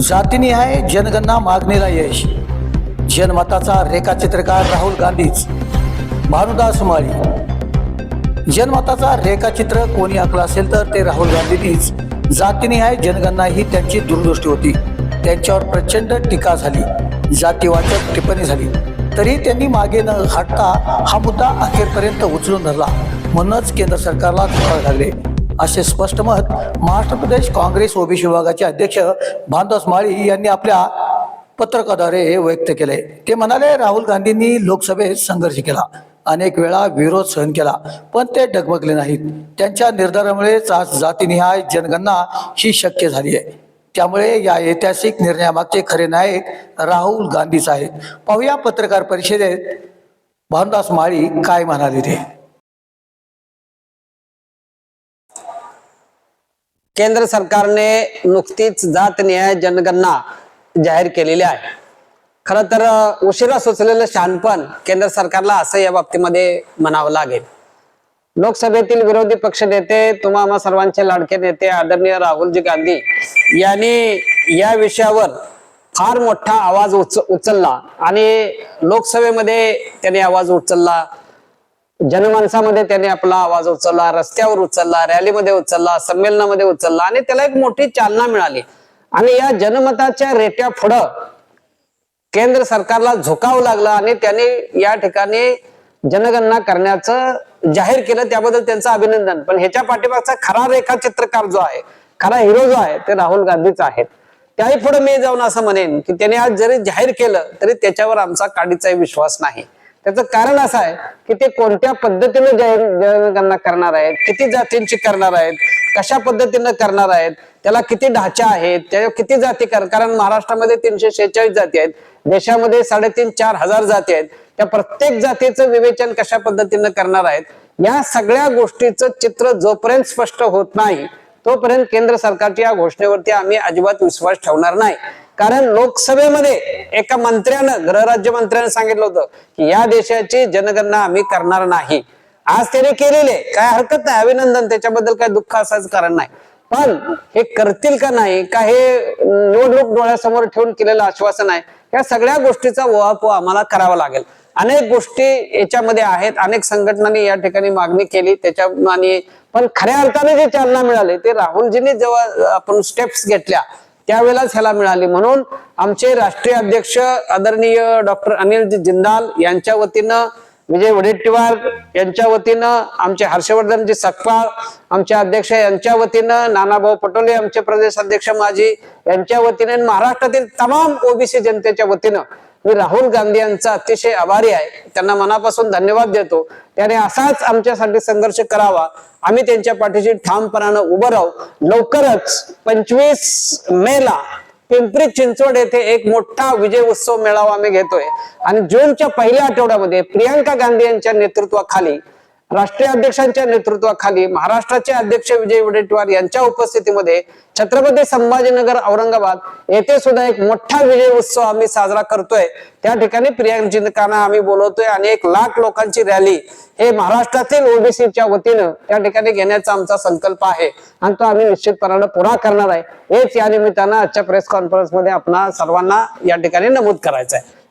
जातीनिहाय जनगणना मागणीला यश. जनमताचा रेखाचित्रकार राहुल गांधीच. भानुदास माळी जनमताचा रेखाचित्र कोणी आखला असेल तर ते राहुल गांधींनीच. जातीनिहाय जनगणना ही त्यांची दूरदृष्टी होती. त्यांच्यावर प्रचंड टीका झाली. जातीवाचक टिप्पणी झाली. तरी त्यांनी मागे न हटता हा मुद्दा अखेरपर्यंत उचलून धरला. म्हणूनच केंद्र सरकारला धक्का लागले. असे स्पष्ट मत महाराष्ट्र प्रदेश काँग्रेस ओबीसी विभागाचे अध्यक्ष भानदास माळी यांनी आपल्या पत्रकाद्वारे व्यक्त केले. ते म्हणाले राहुल गांधींनी लोकसभेत संघर्ष केला. अनेक वेळा विरोध सहन केला पण ते डगमगले नाहीत. त्यांच्या निर्धारामुळेच आज जातीनिहाय जनगणना ही शक्य झाली आहे. त्यामुळे या ऐतिहासिक निर्णयामागचे खरे नायक राहुल गांधीच आहेत. पाहूया पत्रकार परिषदेत भानुदास माळी काय म्हणाले ते. केंद्र सरकारने नुकतीच जात न्याय जनगणना जाहीर केलेली आहे. खर तर उशिरा सुचलेलं शहाणपण केंद्र सरकारला असं या बाबतीमध्ये म्हणावं लागेल. लोकसभेतील विरोधी पक्ष नेते तुम्हा सर्वांचे लाडके नेते आदरणीय राहुलजी गांधी यांनी या विषयावर फार मोठा आवाज उच उचलला आणि लोकसभेमध्ये त्यांनी आवाज उचलला. जनमानसामध्ये त्याने आपला आवाज उचलला रस्त्यावर उचलला रॅलीमध्ये उचलला संमेलनामध्ये उचलला आणि त्याला एक मोठी चालना मिळाली. आणि या जनमताच्या रेट्या पुढं केंद्र सरकारला झुकावं लागलं आणि त्याने या ठिकाणी जनगणना करण्याचं जाहीर केलं. त्याबद्दल त्यांचं अभिनंदन. पण ह्याच्या पाठीमागचा खरा रेखाचित्रकार जो आहे खरा हिरो जो आहे ते राहुल गांधीच आहेत. त्याही पुढे मी जाऊन असं म्हणेन की त्याने आज जरी जाहीर केलं तरी त्याच्यावर आमचा काडीचाही विश्वास नाही. त्याचं कारण असं आहे की ते कोणत्या पद्धतीने जनगणना करणार आहेत किती जातींची करणार आहेत कशा पद्धतीनं करणार आहेत त्याला किती ढाचा आहेत त्या किती जाती कर कारण महाराष्ट्रामध्ये तीनशे शेहेचाळीस जाती आहेत देशामध्ये साडेतीन चार हजार जाती आहेत त्या प्रत्येक जातीचं विवेचन कशा पद्धतीनं करणार आहेत या सगळ्या गोष्टीचं चित्र जोपर्यंत स्पष्ट होत नाही तोपर्यंत केंद्र सरकारच्या या घोषणेवरती आम्ही अजिबात विश्वास ठेवणार नाही. कारण लोकसभेमध्ये एका मंत्र्यानं गृहराज्य मंत्र्यानं सांगितलं होतं की या देशाची जनगणना आम्ही करणार नाही. आज त्याने केलेले काय हरकत नाही अभिनंदन त्याच्याबद्दल काय दुःख असायचं कारण नाही. पण हे करतील का नाही का हे निवडणूक डोळ्यासमोर ठेवून केलेलं आश्वासन आहे या सगळ्या गोष्टीचा ओहापोह आम्हाला करावा लागेल. अनेक गोष्टी याच्यामध्ये आहेत अनेक संघटनांनी या ठिकाणी मागणी केली त्याच्या आणि पण खऱ्या अर्थाने जे चालना मिळाले ते राहुलजींनी जेव्हा आपण स्टेप्स घेतल्या त्यावेळेलाच ह्याला मिळाली. म्हणून आमचे राष्ट्रीय अध्यक्ष आदरणीय डॉक्टर अनिल जिंदाल यांच्या वतीनं विजय वडेट्टीवार यांच्या वतीनं आमचे हर्षवर्धनजी सकपाळ आमच्या अध्यक्ष यांच्या वतीनं नानाभाऊ पटोले आमचे प्रदेश अध्यक्ष माजी यांच्या वतीने महाराष्ट्रातील तमाम ओबीसी जनतेच्या वतीनं मी राहुल गांधी यांचा अतिशय आभारी आहे. त्यांना मनापासून धन्यवाद देतो. त्याने असाच आमच्यासाठी संघर्ष करावा. आम्ही त्यांच्या पाठीशी ठामपणानं उभं राहू. लवकरच पंचवीस मेला पिंपरी चिंचवड येथे एक मोठा विजय उत्सव मेळावा आम्ही घेतोय. आणि जूनच्या पहिल्या आठवड्यामध्ये प्रियांका गांधी यांच्या नेतृत्वाखाली राष्ट्रीय अध्यक्षांच्या नेतृत्वाखाली महाराष्ट्राचे अध्यक्ष विजय वडेट्टीवार यांच्या उपस्थितीमध्ये छत्रपती संभाजीनगर औरंगाबाद येथे सुद्धा एक मोठा विजय उत्सव आम्ही साजरा करतोय. त्या ठिकाणी प्रियांकांना आम्ही बोलवतोय आणि एक लाख लोकांची रॅली हे महाराष्ट्रातील ओबीसीच्या वतीनं त्या ठिकाणी घेण्याचा आमचा संकल्प आहे. आणि तो आम्ही निश्चितपणानं पुरा करणार आहे. हेच या निमित्तानं आजच्या प्रेस कॉन्फरन्समध्ये आपणा सर्वांना या ठिकाणी नमूद करायचं आहे